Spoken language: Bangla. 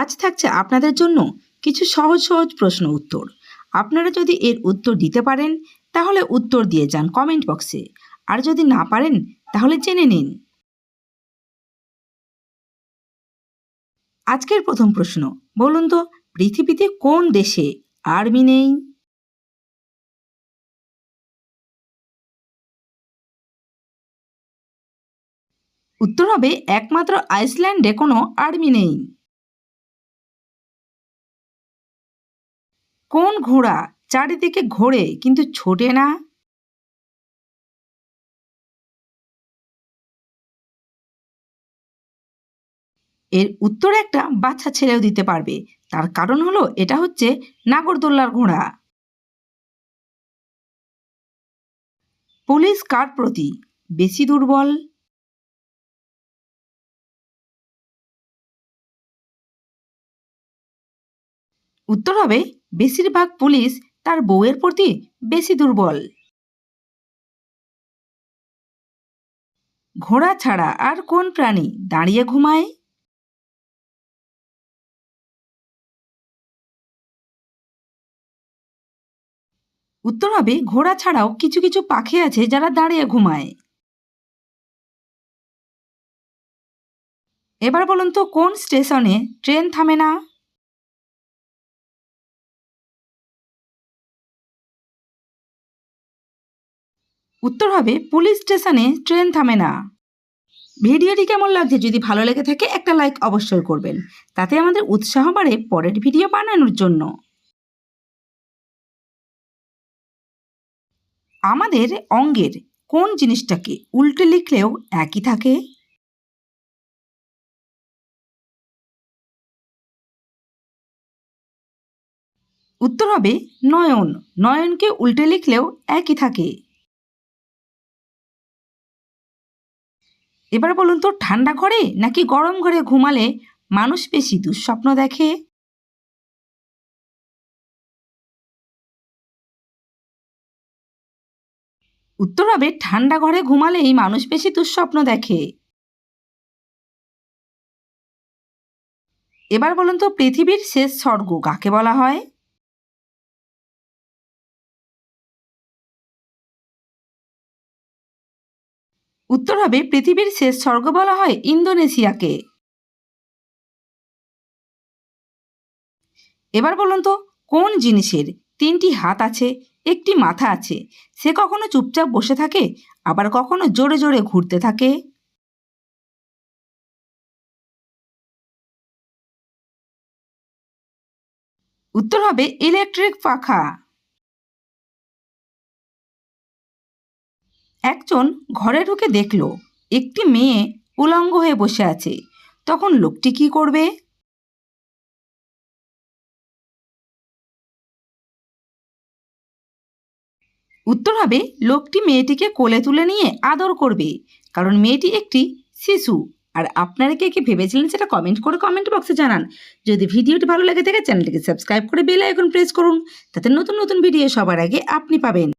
আজ থাকছে আপনাদের জন্য কিছু সহজ সহজ প্রশ্ন উত্তর। আপনারা যদি এর উত্তর দিতে পারেন, তাহলে উত্তর দিয়ে যান কমেন্ট বক্সে আর যদি না পারেন, তাহলে জেনে নিন। আজকের প্রথম প্রশ্ন, বলুন তো, পৃথিবীতে কোন দেশে আর্মি নেই? উত্তর হবে, একমাত্র আইসল্যান্ডে কোনো আর্মি নেই। কোন ঘোড়া চারিদিকে ঘোরে কিন্তু ছোটে না? এর উত্তর একটা বাচ্চা ছেড়েও দিতে পারবে। তার কারণ হলো, এটা হচ্ছে নাগরদোল্লার ঘোড়া। পুলিশ কার প্রতি? বেশি দুর্বল? উত্তর হবে, বেশিরভাগ পুলিশ তার বউয়ের প্রতি বেশি দুর্বল। ঘোড়া ছাড়া আর কোন প্রাণী দাঁড়িয়ে ঘুমায়? উত্তর হবে, ঘোড়া ছাড়াও কিছু কিছু পাখি আছে যারা দাঁড়িয়ে ঘুমায়। এবার বলুন তো, কোন স্টেশনে ট্রেন থামে না? উত্তর হবে, পুলিশ স্টেশনে ট্রেন থামে না। ভিডিওটি কেমন লাগছে যদি ভালো লেগে থাকে, একটা লাইক অবশ্যই করবেন। তাতে আমাদের উৎসাহ বাড়ে পরের ভিডিও বানানোর জন্য। আমাদের অঙ্গের কোন জিনিসটাকে উল্টে লিখলেও একই থাকে? উত্তর হবে, নয়ন। নয়নকে উল্টে লিখলেও একই থাকে। এবার বলুন তো, ঠান্ডা ঘরে নাকি গরম ঘরে ঘুমালে মানুষ বেশি দুঃস্বপ্ন দেখে? উত্তর হবে, ঠান্ডা ঘরে ঘুমালেই মানুষ বেশি দুঃস্বপ্ন দেখে। এবার বলুন তো, পৃথিবীর শেষ স্বর্গ কাকে বলা হয়? উত্তর হবে পৃথিবীর শেষ স্বর্গ বলা হয় ইন্দোনেশিয়াকে। এবার বলুন তো, কোন জিনিসের তিনটি হাত আছে, একটি মাথা আছে? সে কখনো চুপচাপ বসে থাকে, আবার কখনো জোরে জোরে ঘুরতে থাকে? উত্তর হবে ইলেকট্রিক পাখা। একজন ঘরে ঢুকে দেখল, একটি মেয়ে উলঙ্গ হয়ে বসে আছে। তখন লোকটি কি করবে? উত্তর হবে, লোকটি মেয়েটিকে কোলে তুলে নিয়ে আদর করবে, কারণ মেয়েটি একটি শিশু। আর আপনারা কে কে ভেবেছিলেন সেটা কমেন্ট করে কমেন্ট বক্সে জানান। যদি ভিডিওটি ভালো লেগে থাকে চ্যানেলটিকে সাবস্ক্রাইব করে বেল আইকন প্রেস করুন। তাতে নতুন নতুন ভিডিও সবার আগে আপনি পাবেন।